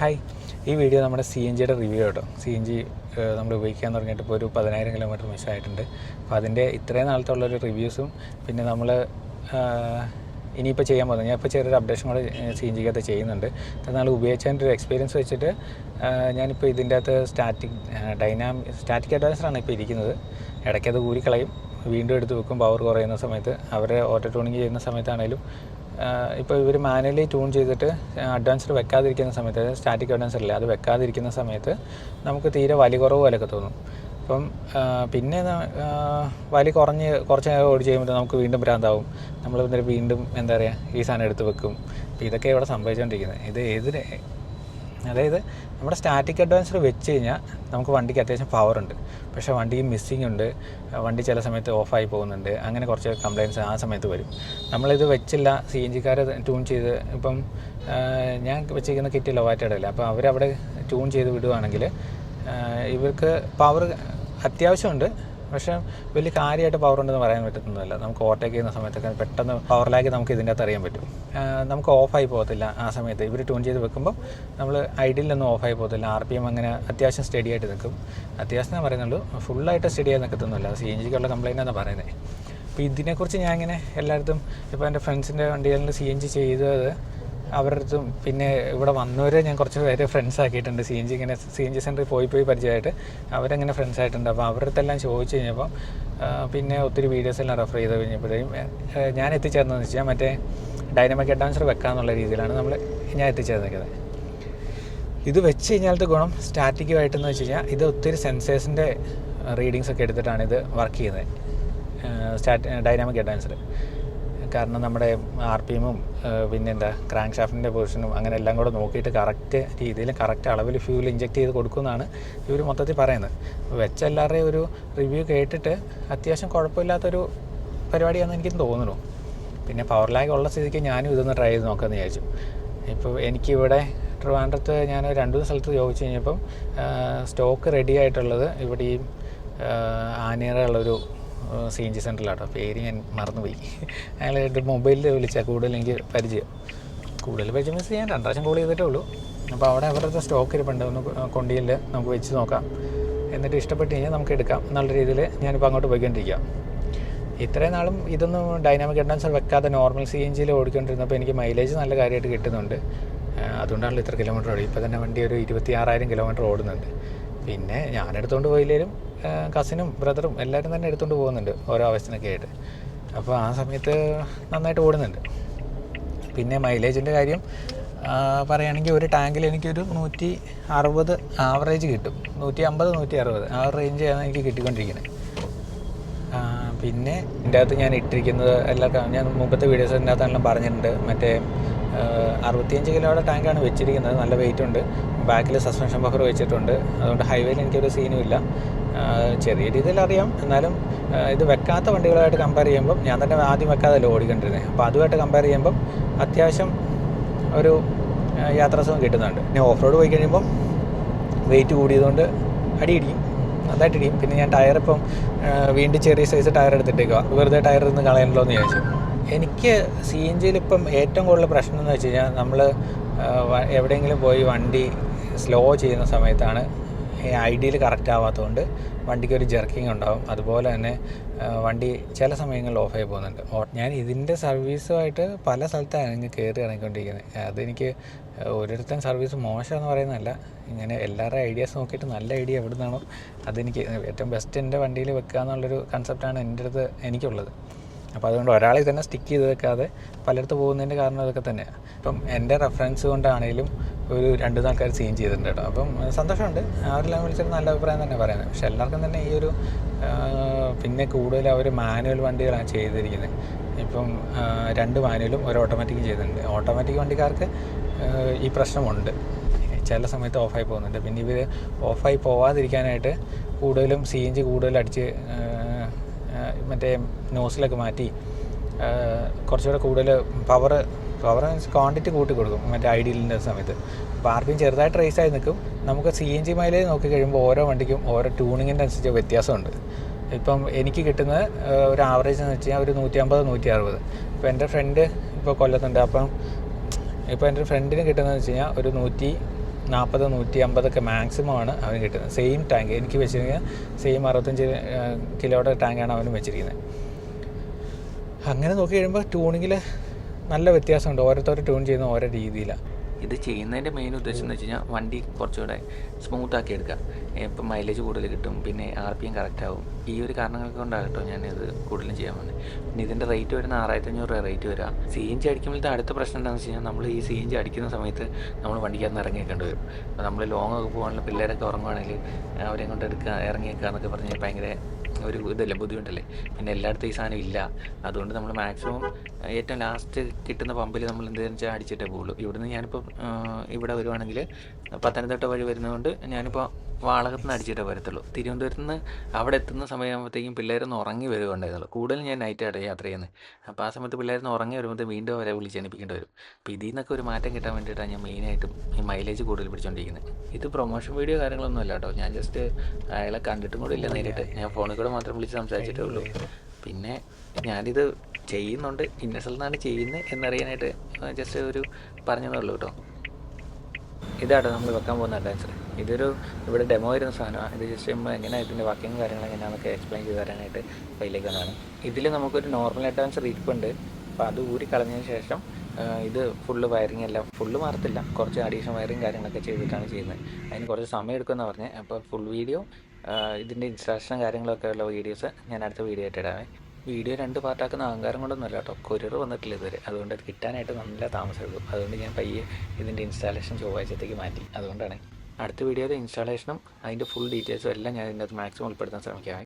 Hi ഈ video നമ്മുടെ C N ജിയുടെ റിവ്യൂ കേട്ടോ സി എൻ ജി നമ്മൾ ഉപയോഗിക്കാൻ തുടങ്ങിയിട്ട് ഇപ്പോൾ ഒരു പതിനായിരം കിലോമീറ്റർ മിസ്സായിട്ടുണ്ട് അപ്പോൾ അതിന്റെ ഇത്രയും നാളത്തെ ഉള്ളൊരു റിവ്യൂസും പിന്നെ നമ്മൾ ഇനിയിപ്പോൾ ചെയ്യാൻ പോകുന്നത്. ഞാൻ ഇപ്പോൾ ചെറിയൊരു അപ്ഡേഷൻ കൂടെ സി എൻ ജിക്കകത്ത് ചെയ്യുന്നുണ്ട്. എന്നാൽ ഉപയോഗിച്ചതിന്റെ ഒരു എക്സ്പീരിയൻസ് വെച്ചിട്ട് ഞാനിപ്പോൾ ഇതിന്റെ അകത്ത് സ്റ്റാറ്റിക് ഡൈനാമിക് സ്റ്റാറ്റിക് അഡ്വാൻസറാണ് ഇപ്പോൾ ഇരിക്കുന്നത്. ഇടയ്ക്കത് ഊരിക്കളയും. വീണ്ടും എടുത്ത് വെക്കും. പവർ കുറയുന്ന സമയത്ത് അവരെ ഓട്ടോ ട്യൂണിങ് ചെയ്യുന്ന സമയത്താണേലും ഇപ്പോൾ ഇവർ മാനുവലി ട്യൂൺ ചെയ്തിട്ട് അഡ്വാൻസർ വെക്കാതിരിക്കുന്ന സമയത്ത് അതായത് സ്റ്റാറ്റിക് അഡ്വാൻസർ അല്ലേ അത് വെക്കാതിരിക്കുന്ന സമയത്ത് നമുക്ക് തീരെ വലി കുറവ് പോലെയൊക്കെ തോന്നും. അപ്പം പിന്നെ വലി കുറഞ്ഞ് കുറച്ച് നേരം ഓടി ചെയ്യുമ്പോൾ നമുക്ക് വീണ്ടും ഭ്രാന്താവും. നമ്മൾ വീണ്ടും എന്താ പറയുക ഈ സാധനം എടുത്ത് വെക്കും. ഇതൊക്കെ ഇവിടെ സംഭവിച്ചുകൊണ്ടിരിക്കുന്നത് ഇത് ഏത് രെ- അതായത് നമ്മുടെ സ്റ്റാറ്റിക് അഡ്വാൻസർ വെച്ച് കഴിഞ്ഞാൽ നമുക്ക് വണ്ടിക്ക് അത്യാവശ്യം പവർ ഉണ്ട്. പക്ഷേ വണ്ടിക്ക് മിസ്സിംഗ് ഉണ്ട്. വണ്ടി ചില സമയത്ത് ഓഫായി പോകുന്നുണ്ട്. അങ്ങനെ കുറച്ച് കംപ്ലയിൻസ് ആ സമയത്ത് വരും. നമ്മളിത് വെച്ചില്ല. സി എൻ ജിക്കാരെ ട്യൂൺ ചെയ്ത് ഇപ്പം ഞാൻ വെച്ചിരിക്കുന്ന കിറ്റ് ലൊവാറ്റയുടെ അപ്പോൾ അവരവിടെ ട്യൂൺ ചെയ്ത് വിടുവാണെങ്കിൽ ഇവർക്ക് പവർ അത്യാവശ്യമുണ്ട്. പക്ഷേ വലിയ കാര്യമായിട്ട് പവർ ഉണ്ടെന്ന് പറയാൻ പറ്റുന്നതല്ല നമുക്ക് ഓവർടേക്ക് ചെയ്യുന്ന സമയത്തൊക്കെ പെട്ടെന്ന് പവർ ലാഗ് നമുക്ക് ഇതിന്റെ അകത്ത് അറിയാൻ പറ്റും. നമുക്ക് ഓഫായി പോകത്തില്ല ആ സമയത്ത്. ഇവർ ട്യൂൺ ചെയ്ത് വെക്കുമ്പോൾ നമ്മൾ ഐഡിയലൊന്നും ഓഫായി പോകത്തില്ല. ആർ പി എം അങ്ങനെ അത്യാവശ്യം സ്റ്റഡി ആയിട്ട് നിൽക്കും. അത്യാവശ്യം ഞാൻ പറയുന്നുള്ളൂ ഫുള്ളായിട്ട് സ്റ്റഡി ആയി നിൽക്കത്തൊന്നുമില്ല. സി എൻ ജിക്കുള്ള കംപ്ലൈന്റ് എന്നാണ് പറയുന്നത് അപ്പോൾ ഇതിനെക്കുറിച്ച് ഞാൻ ഇങ്ങനെ എല്ലായിടത്തും ഇപ്പോൾ എന്റെ ഫ്രണ്ട്സിന്റെ വണ്ടികളിൽ സി എൻ ജി ചെയ്തത് അവരുടെ പിന്നെ ഇവിടെ വന്നവരെ ഞാൻ കുറച്ച് പേര് ഫ്രണ്ട്സ് ആക്കിയിട്ടുണ്ട്. C N G C N G G സെന്ററിൽ പോയി പോയി പരിചയമായിട്ട് അവരങ്ങനെ ഫ്രണ്ട്സ് ആയിട്ടുണ്ട്. അപ്പോൾ അവരുടെ ചോദിച്ചു കഴിഞ്ഞപ്പം പിന്നെ ഒത്തിരി വീഡിയോസ് എല്ലാം റെഫർ ചെയ്ത് കഴിഞ്ഞപ്പോഴേക്കും ഞാൻ എത്തിച്ചേർന്നതെന്ന് വെച്ചാൽ മറ്റേ ഡൈനാമിക് അഡ്വാൻസർ വെക്കാന്നുള്ള രീതിയിലാണ് നമ്മൾ ഞാൻ എത്തിച്ചേർന്നിരിക്കുന്നത് ഇത് വെച്ച് കഴിഞ്ഞാലത്തെ ഗുണം സ്റ്റാറ്റിക്കുമായിട്ടെന്ന് വെച്ച് കഴിഞ്ഞാൽ ഇത് ഒത്തിരി സെൻസേഴ്സിന്റെ റീഡിങ്സ് ഒക്കെ എടുത്തിട്ടാണ് ഇത് വർക്ക് ചെയ്യുന്നത്. സ്റ്റാറ്റ് ഡൈനാമിക് അഡ്വാൻസർ കാരണം നമ്മുടെ ആർ പി എമ്മും പിന്നെ എന്താ ക്രാങ്ക് ഷാഫ്റ്റിന്റെ പൊസിഷനും അങ്ങനെ എല്ലാം കൂടെ നോക്കിയിട്ട് കറക്റ്റ് രീതിയിൽ കറക്റ്റ് അളവിൽ ഫ്യൂൽ ഇഞ്ചെക്ട് ചെയ്ത് കൊടുക്കുമെന്നാണ് ഇവർ മൊത്തത്തിൽ പറയുന്നത്. വെച്ച എല്ലാവരുടെയും ഒരു റിവ്യൂ കേട്ടിട്ട് അത്യാവശ്യം കുഴപ്പമില്ലാത്തൊരു പരിപാടിയാണെന്ന് എനിക്ക് തോന്നുന്നു. പിന്നെ പവർ ലാഗ് ഉള്ള സ്ഥിതിക്ക് ഞാനും ഇതൊന്ന് ട്രൈ ചെയ്ത് നോക്കാമെന്ന് വിചാരിച്ചു. ഇപ്പോൾ എനിക്കിവിടെ ട്രിവാൻഡ്രത്ത് ഞാൻ രണ്ട് മൂന്ന് സ്ഥലത്ത് ചോദിച്ചു കഴിഞ്ഞപ്പം സ്റ്റോക്ക് റെഡി ആയിട്ടുള്ളത് ഇവിടെ ഈ ആനയുള്ളൊരു സി എൻ ജി സെന്ററിലാട്ടോ പേര് ഞാൻ മറന്നുപോയി. അയാൾ എന്റെ മൊബൈലിൽ വിളിച്ചാൽ കൂടുതൽ എനിക്ക് പരിചയം. കൂടുതൽ പരിചയം മീൻസ് ഞാൻ രണ്ടാവശ്യം കോൾ ചെയ്തിട്ടേ ഉള്ളൂ. അപ്പോൾ അവിടെ അവരുടെ സ്റ്റോക്ക് ഇരിപ്പുണ്ട്. ഒന്ന് കൊണ്ടിയിൽ നമുക്ക് വെച്ച് നോക്കാം. എന്നിട്ട് ഇഷ്ടപ്പെട്ട് കഴിഞ്ഞാൽ നമുക്ക് എടുക്കാം. നല്ല രീതിയിൽ ഞാനിപ്പോൾ അങ്ങോട്ട് പോയിക്കൊണ്ടിരിക്കാം. ഇത്രയും നാളും ഇതൊന്നും ഡൈനാമിക് അഡ്വാൻസർ വെക്കാതെ നോർമൽ സി എൻ ജിയിൽ ഓടിക്കൊണ്ടിരുന്നപ്പോൾ എനിക്ക് മൈലേജ് നല്ല കാര്യമായിട്ട് കിട്ടുന്നുണ്ട്. അതുകൊണ്ടാണല്ലോ ഇത്ര കിലോമീറ്റർ ഓടി. ഇപ്പോൾ തന്നെ വണ്ടി ഒരു ഇരുപത്തി ആറായിരം കിലോമീറ്റർ ഓടുന്നുണ്ട്. പിന്നെ ഞാൻ എടുത്തുകൊണ്ട് പോയില്ലേലും കസിനും ബ്രദറും എല്ലാവരും തന്നെ എടുത്തുകൊണ്ട് പോകുന്നുണ്ട് ഓരോ ആവശ്യത്തിനൊക്കെ ആയിട്ട്. അപ്പോൾ ആ സമയത്ത് നന്നായിട്ട് ഓടുന്നുണ്ട്. പിന്നെ മൈലേജിന്റെ കാര്യം പറയുകയാണെങ്കിൽ ഒരു ടാങ്കിൽ എനിക്കൊരു നൂറ്റി അറുപത് ആവറേജ് കിട്ടും. നൂറ്റി അമ്പത് നൂറ്റി അറുപത് ആ റേഞ്ചാണ് എനിക്ക് കിട്ടിക്കൊണ്ടിരിക്കുന്നത് പിന്നെ ഇതിന്റെ അകത്ത് ഞാൻ ഇട്ടിരിക്കുന്നത് എല്ലാ ഞാൻ മുമ്പത്തെ വീഡിയോസ് വീഡിയോസിന്റെ അകത്തെല്ലാം പറഞ്ഞിട്ടുണ്ട്. മറ്റേ അറുപത്തിയഞ്ച് കിലോയുടെ ടാങ്കാണ് വെച്ചിരിക്കുന്നത്. നല്ല വെയിറ്റ് ഉണ്ട്. ബാക്കിൽ സസ്പെൻഷൻ ബഫർ വെച്ചിട്ടുണ്ട്. അതുകൊണ്ട് ഹൈവേയിൽ എനിക്കൊരു സീനും ഇല്ല. ചെറിയ രീതിയിൽ അറിയാം. എന്നാലും ഇത് വെക്കാത്ത വണ്ടികളുമായിട്ട് കമ്പയർ ചെയ്യുമ്പം ഞാൻ തന്നെ ആദ്യം വെക്കാതല്ലോ ഓടിക്കൊണ്ടിരുന്നത് അപ്പോൾ അതുമായിട്ട് കമ്പയർ ചെയ്യുമ്പം അത്യാവശ്യം ഒരു യാത്രാസുഖം കിട്ടുന്നുണ്ട്. പിന്നെ ഓഫ് റോഡ് പോയി കഴിയുമ്പം വെയിറ്റ് കൂടിയതുകൊണ്ട് അടിയിടിക്കും നന്നായിട്ട് പിന്നെ ഞാൻ ടയർ ഇപ്പം വീണ്ടും ചെറിയ സൈസ് ടയർ എടുത്തിട്ടേക്കുക വെറുതെ ടയർ നിന്ന് കളയണല്ലോ എന്ന് ചോദിച്ചു എനിക്ക് സി എൻ ജിയിൽ ഇപ്പം ഏറ്റവും കൂടുതൽ പ്രശ്നം എന്ന് വെച്ച് കഴിഞ്ഞാൽ നമ്മൾ എവിടെയെങ്കിലും പോയി വണ്ടി സ്ലോ ചെയ്യുന്ന സമയത്താണ് ഈ ഡിയിൽ കറക്റ്റ് ആവാത്തതുകൊണ്ട് വണ്ടിക്ക് ഒരു ജെർക്കിംഗ് ഉണ്ടാവും. അതുപോലെ തന്നെ വണ്ടി ചില സമയങ്ങളിൽ ഓഫായി പോകുന്നുണ്ട്. ഞാൻ ഇതിന്റെ സർവീസുമായിട്ട് പല സ്ഥലത്താണ് എനിക്ക് കയറി ഇറങ്ങിക്കൊണ്ടിരിക്കുന്നത് അതെനിക്ക് ഓരോരുത്തരും സർവീസ് മോശമെന്ന് പറയുന്നതല്ല. ഇങ്ങനെ എല്ലാവരുടെ ഐഡിയാസ് നോക്കിയിട്ട് നല്ല ഐഡിയ എവിടെ നിന്നാണോ അതെനിക്ക് ഏറ്റവും ബെസ്റ്റ് എന്റെ വണ്ടിയിൽ വെക്കുക എന്നുള്ളൊരു കൺസെപ്റ്റാണ് എന്റെ അടുത്ത് എനിക്കുള്ളത്. അപ്പോൾ അതുകൊണ്ട് ഒരാളെ തന്നെ സ്റ്റിക്ക് ചെയ്ത് വെക്കാതെ പലയിടത്ത് പോകുന്നതിന്റെ കാരണം അതൊക്കെ തന്നെയാണ് അപ്പം എന്റെ റെഫറൻസ് കൊണ്ടാണെങ്കിലും ഒരു രണ്ട് നാൾക്കാർ സീൻ ചെയ്തിട്ടുണ്ട് കേട്ടോ. അപ്പം സന്തോഷമുണ്ട്. അവരെല്ലാം വിളിച്ചിട്ട് നല്ല അഭിപ്രായം തന്നെ പറയുന്നത്. പക്ഷെ എല്ലാവർക്കും തന്നെ ഈ ഒരു പിന്നെ കൂടുതൽ അവർ മാനുവൽ വണ്ടികളാണ് ചെയ്തിരിക്കുന്നത്. ഇപ്പം രണ്ട് മാനുവലും ഒരു ഓട്ടോമാറ്റിക് ചെയ്തിട്ടുണ്ട്. ഓട്ടോമാറ്റിക് വണ്ടിക്കാർക്ക് ഈ പ്രശ്നമുണ്ട്. ചില സമയത്ത് ഓഫായി പോകുന്നുണ്ട്. പിന്നെ ഇവർ ഓഫായി പോവാതിരിക്കാനായിട്ട് കൂടുതലും സി എൻ ജി കൂടുതൽ അടിച്ച് മറ്റേ നോസിലൊക്കെ മാറ്റി കുറച്ചുകൂടെ കൂടുതൽ പവർ പവർ മീൻസ് ക്വാണ്ടിറ്റി കൂട്ടി കൊടുക്കും മറ്റേ ഐഡിയലിന്റെ സമയത്ത്. അപ്പോൾ ചെറുതായിട്ട് റേസ് ആയി നിൽക്കും. നമുക്ക് സി എൻ ജി മൈലേജ് നോക്കി കഴിയുമ്പോൾ ഓരോ വണ്ടിക്കും ഓരോ ട്യൂണിങ്ങിന്റെ അനുസരിച്ച് വ്യത്യാസമുണ്ട്. ഇപ്പം എനിക്ക് കിട്ടുന്നത് ഒരു ആവറേജ് എന്ന് വെച്ച് കഴിഞ്ഞാൽ ഒരു നൂറ്റി അമ്പത് നൂറ്റി അറുപത് ഇപ്പോൾ എന്റെ ഫ്രണ്ട് ഇപ്പോൾ കൊല്ലത്തുണ്ട്. അപ്പം ഇപ്പോൾ എന്റെ ഫ്രണ്ടിന് കിട്ടുന്നതെന്ന് വെച്ച് കഴിഞ്ഞാൽ ഒരു നൂറ്റി നാൽപ്പത് നൂറ്റി അമ്പതൊക്കെ മാക്സിമം ആണ് അവന് കിട്ടുന്നത്. സെയിം ടാങ്ക് എനിക്ക് വെച്ചിരിക്കുന്നത് സെയിം അറുപത്തഞ്ച് കിലോയുടെ ടാങ്കാണ് അവനും വെച്ചിരിക്കുന്നത്. അങ്ങനെ നോക്കി കഴിയുമ്പോൾ ട്യൂണിങ്ങിൽ നല്ല വ്യത്യാസമുണ്ട്. ഓരോരുത്തർ ട്യൂൺ ചെയ്യുന്ന ഓരോ രീതിയിലാണ് ഇത് ചെയ്യുന്നതിന്റെ മെയിൻ ഉദ്ദേശം എന്ന് വെച്ച് കഴിഞ്ഞാൽ വണ്ടി കുറച്ചുകൂടെ സ്മൂത്താക്കി എടുക്കുക. ഇപ്പം മൈലേജ് കൂടുതൽ കിട്ടും പിന്നെ ആർ പി എം കറക്റ്റ് ആവും. ഈ ഒരു കാരണങ്ങൾ കൊണ്ടാണ് കേട്ടോ ഞാനിത് കൂടുതലും ചെയ്യാൻ വന്നത് പിന്നെ ഇതിന്റെ റേറ്റ് വരുന്ന ആറായിരത്തി അഞ്ഞൂറ് രൂപ റേറ്റ് വരിക സി എൻ ജി അടിക്കുമ്പോഴത്തെ അടുത്ത പ്രശ്നം എന്താണെന്ന് വെച്ച് കഴിഞ്ഞാൽ നമ്മൾ ഈ സി എൻ ജി അടിക്കുന്ന സമയത്ത് നമ്മൾ വണ്ടിക്കകത്ത് ഇറങ്ങി വെക്കേണ്ടി വരും. അപ്പോൾ നമ്മൾ ലോങ് ഒക്കെ പോകാനുള്ള പിള്ളേരൊക്കെ ഉറങ്ങുവാണെങ്കിൽ അവരെ കൊണ്ട് എടുക്കുക ഇറങ്ങിയേക്കുക എന്നൊക്കെ പറഞ്ഞ് ഭയങ്കര ഒരു ഇതല്ലേ ബുദ്ധിമുട്ടല്ലേ? പിന്നെ എല്ലായിടത്തും ഈ സാധനം ഇല്ല. അതുകൊണ്ട് നമ്മൾ മാക്സിമം ഏറ്റവും ലാസ്റ്റ് കിട്ടുന്ന പമ്പിൽ നമ്മൾ എന്താണെന്ന് വെച്ചാൽ അടിച്ചിട്ടേ പോകുള്ളൂ ഇവിടുന്ന് ഞാനിപ്പോൾ ഇവിടെ വരുവാണെങ്കിൽ പത്തനംതിട്ട വഴി വരുന്നതുകൊണ്ട് ഞാനിപ്പോൾ വാളകത്ത് നിന്ന് അടിച്ചിട്ടേ വരത്തുള്ളൂ. തിരുവനന്തപുരത്ത് നിന്ന് അവിടെ എത്തുന്ന സമയമാകുമ്പോഴത്തേക്കും പിള്ളേരൊന്ന് ഉറങ്ങി വരുവുണ്ടായിരുന്നുള്ളൂ കൂടുതലും ഞാൻ നൈറ്റായിട്ട് യാത്ര ചെയ്യുന്നത് അപ്പോൾ ആ സമയത്ത് പിള്ളേരൊന്ന് ഉറങ്ങി വരുമ്പോൾ വീണ്ടും അവരെ വിളിച്ച് എണിപ്പിക്കേണ്ടി വരും. അപ്പോൾ ഇതിൽ നിന്നൊക്കെ ഒരു മാറ്റം കിട്ടാൻ വേണ്ടിയിട്ടാണ് ഞാൻ മെയിനായിട്ടും ഈ മൈലേജ് കൂടുതൽ പിടിച്ചുകൊണ്ടിരിക്കുന്നത് ഇത് പ്രൊമോഷൻ വീഡിയോ കാര്യങ്ങളൊന്നും അല്ല കേട്ടോ. ഞാൻ ജസ്റ്റ് അയാളെ കണ്ടിട്ടും കൂടെ ഇല്ല നേരിട്ട്. ഞാൻ ഫോണിൽ കൂടെ മാത്രം വിളിച്ച് സംസാരിച്ചിട്ടേ ഉള്ളൂ പിന്നെ ഞാനിത് ചെയ്യുന്നുണ്ട്. ഇന്ന സ്ഥലത്താണ് ചെയ്യുന്നത് എന്നറിയാനായിട്ട് ജസ്റ്റ് ഒരു പറഞ്ഞതേ ഉള്ളൂ കേട്ടോ. ഇതാട്ടോ നമ്മൾ വെക്കാൻ പോകുന്ന ഡാൻസർ ഇതൊരു ഇവിടെ ഡെമോ വരുന്ന സാധനമാണ് ഇത് ജസ്റ്റ് ചെയ്യുമ്പോൾ എങ്ങനെ ഇതിന്റെ വർക്കിംഗ് കാര്യങ്ങൾ എങ്ങനെയാണെന്നൊക്കെ എക്സ്പ്ലെയിൻ ചെയ്ത് തരാനായിട്ട് കയ്യിലേക്ക് വന്നതാണ്. ഇതിൽ നമുക്കൊരു നോർമൽ അഡ്വാൻസർ ഇരിപ്പുണ്ട്. അപ്പോൾ അത് ഊരി കളഞ്ഞതിന് ശേഷം ഇത് ഫുള്ള് വയറിംഗ് എല്ലാം ഫുള്ള് മാറത്തില്ല. കുറച്ച് അഡീഷണൽ വയറിംഗ് കാര്യങ്ങളൊക്കെ ചെയ്തിട്ടാണ് ചെയ്യുന്നത്. അതിന് കുറച്ച് സമയം എടുക്കുമെന്ന് പറഞ്ഞ്. അപ്പോൾ ഫുൾ വീഡിയോ ഇതിന്റെ ഇൻസ്റ്റാളേഷൻ കാര്യങ്ങളൊക്കെ ഉള്ള വീഡിയോസ് ഞാൻ അടുത്ത വീഡിയോ ആയിട്ട് ഇടാവേ. വീഡിയോ രണ്ട് പാർട്ടാക്കുന്ന അഹങ്കാരം കൊണ്ടൊന്നുമല്ല കേട്ടോ. കൊരിയർ വന്നിട്ടില്ല ഇതുവരെ. അതുകൊണ്ട് അത് കിട്ടാനായിട്ട് നല്ല താമസം എടുക്കും അതുകൊണ്ട് ഞാൻ പയ്യെ ഇതിന്റെ ഇൻസ്റ്റാളേഷൻ ചൊവ്വാഴ്ചത്തേക്ക് മാറ്റി. അതുകൊണ്ടാണ്. അടുത്ത വീഡിയോയുടെ ഇൻസ്റ്റാളേഷനും അതിന്റെ ഫുൾ ഡീറ്റെയിൽസും എല്ലാം ഞാൻ ഇതിന്റെ മാക്സിമം ഉൾപ്പെടുത്താൻ ശ്രമിക്കാം